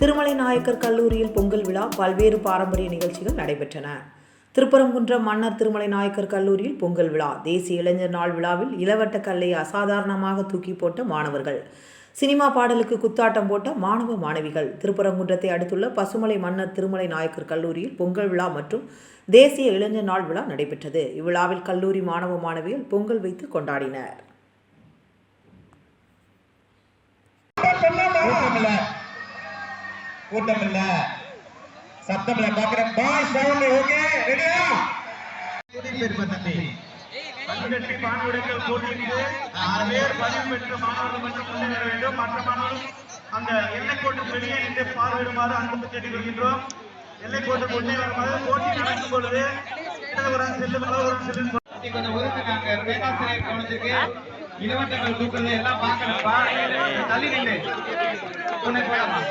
திருமலை நாயக்கர் கல்லூரியில் பொங்கல் விழா பல்வேறு பாரம்பரிய நிகழ்ச்சிகள் நடைபெற்றன. திருப்பரங்குன்றம் மன்னர் திருமலை நாயக்கர் கல்லூரியில் பொங்கல் விழா தேசிய இளைஞர் நாள் விழாவில் இளவட்ட கல்லை அசாதாரணமாக தூக்கி போட்ட மாணவர்கள். சினிமா பாடலுக்கு குத்தாட்டம் போட்ட மாணவ மாணவிகள். திருப்பரங்குன்றத்தை அடுத்துள்ள பசுமலை மன்னர் திருமலை நாயக்கர் கல்லூரியில் பொங்கல் விழா மற்றும் தேசிய இளைஞர் நாள் விழா நடைபெற்றது. இவ்விழாவில் கல்லூரி மாணவ மாணவிகள் பொங்கல் வைத்து கொண்டாடினர். கூட்டம் இல்ல சத்தம் இல்ல பாக்குறேன் பாய் சவுண்ட். ஓகே? ரெடியா தம்பி. போட்டியிட்டு ஆறு பேர் பதிவு பெற்ற மாணவர்கள் மட்டும் முன்னேற வேண்டும். மற்ற மாணவர்கள் அந்த எல்லைக்கோட்டு வெளியே நின்று பார்வையிடுமாறு அன்பு கேட்டுக்கொள்கின்றோம். எல்லைக்கோட்டுக்கு உள்ளே வருமாறு போட்டி நடக்கும் பொழுது இடதுபுறம் செல்லும் வலதுபுறம் செல்லும். கொஞ்சம் ஒதுக்குனாங்க பேராசிரியர் கவனத்துக்கு இளவட்டங்கள் தூக்குறது எல்லாம் பார்க்கணும்ப்பா. தள்ளி நின்று உன்னை போடலாம்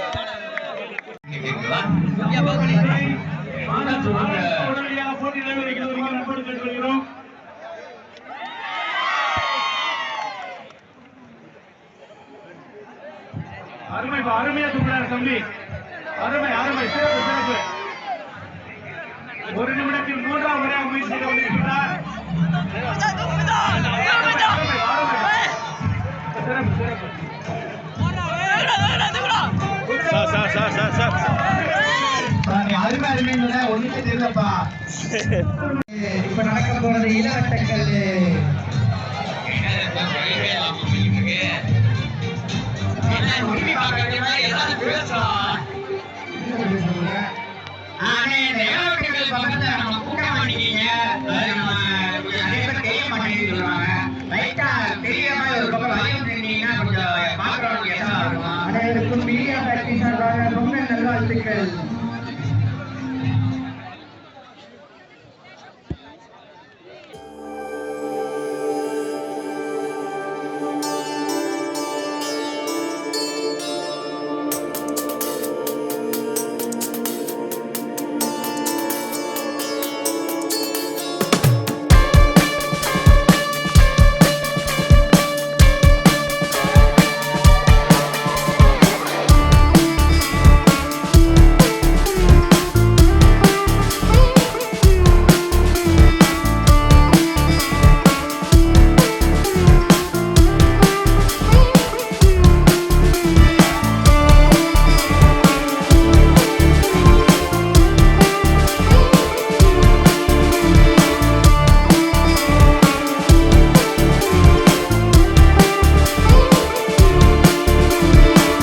அருமை அருமையா தூக்குறாரு தம்பி. அருமை அருமை. சிறப்பு சிறப்பு. ஒரு நிமிடத்தில் மூன்றாம் முறையாக முயற்சி செய்து கொண்டிருக்கிறார் அருமைன்னு ஒண்ணுமே தெரியலப்பா. இப்ப நடக்க போறது இளவட்டங்கள் அனைவருக்கும் மீடியா ரொம்ப நல்வாழ்த்துக்கள்.